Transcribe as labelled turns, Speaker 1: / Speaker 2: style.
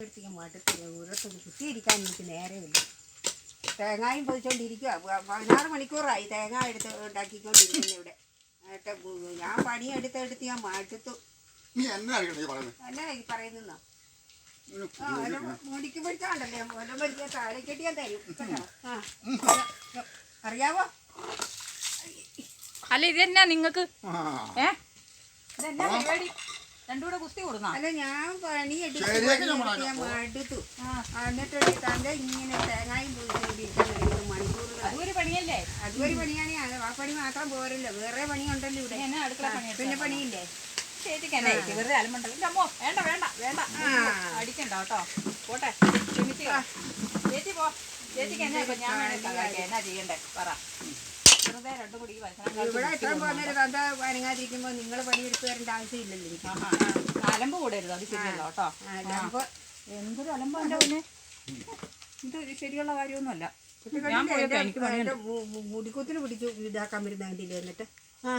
Speaker 1: എടുത്തിട്ട് പാട്ടത്തില്ല ഉരത്തൊന്ന് കുത്തിയിരിക്കാൻ എനിക്ക് നേരമില്ല തേങ്ങായും പൊതിച്ചോണ്ടിരിക്കുക പതിനാറ് മണിക്കൂറായി തേങ്ങ എടുത്ത് ഉണ്ടാക്കിക്കൊണ്ടിരിക്കുന്നു ഇവിടെ. എന്നിട്ട് ഞാൻ പണി എടുത്ത് ഞാൻ മടുത്തു
Speaker 2: അല്ല ഈ
Speaker 1: പറയുന്ന? മുടിക്ക് പിടിച്ചാണ്ടല്ലേ? ഓരോ വലിയ താഴെക്കെട്ടി ഞാൻ തരും. കേട്ടോ? അറിയാവോ?
Speaker 3: അല്ല ഇതെന്നാ നിങ്ങക്ക്
Speaker 2: നിങ്ങൾക്ക്
Speaker 3: ഏ? ഇതെന്നാ പരിപാടി? രണ്ടുകൂടെ കുസ്തി കൊടുന്നാ?
Speaker 1: അല്ല ഞാൻ പണി
Speaker 3: എടുത്തു
Speaker 1: എന്നിട്ട് തന്റെ ഇങ്ങനെ തേങ്ങായും
Speaker 3: അതൊരു പണിയല്ലേ?
Speaker 1: അതൊരു പണിയാണ് ആ പണി മാത്രം പോരല്ലോ വേറെ പണിയുണ്ടല്ലോ ഇവിടെ.
Speaker 3: അടുക്കള പണി
Speaker 1: പിന്നെ പണിയില്ലേ?
Speaker 3: ചേച്ചിക്ക് എന്നാ വെറുതെ അലമുണ്ടല്ലോ അമ്മോ വേണ്ട വേണ്ട വേണ്ട. അടിക്കണ്ട കേട്ടോ. പോട്ടെ ചേച്ചി പോ. ചേച്ചിക്ക് എന്നെ ഇപ്പൊ? ഞാൻ വേണേ എന്നാ ചെയ്യണ്ടേ? പറ. വെറുതെ രണ്ടും കൂടി ഈ വയസ്സനാം
Speaker 1: ഇവിടെ എത്രയും പോകുന്നൊരു തന്ത വനങ്ങാതിരിക്കുമ്പോൾ നിങ്ങൾ പണിയെടുത്ത് വരേണ്ട ആവശ്യമില്ലല്ലോ എനിക്ക്.
Speaker 3: അലമ്പ് കൂടരുത് അത് ശരിയല്ല കേട്ടോ. എന്തൊരു അലമ്പ് എന്റെ പിന്നെ? ഇത് ശരിയുള്ള കാര്യമൊന്നുമല്ല.
Speaker 1: മുടിക്കുത്തിന് പിടിച്ചു ഇതാക്കാൻ വരുന്ന കണ്ടില്ലേ എന്നിട്ട്? ആ.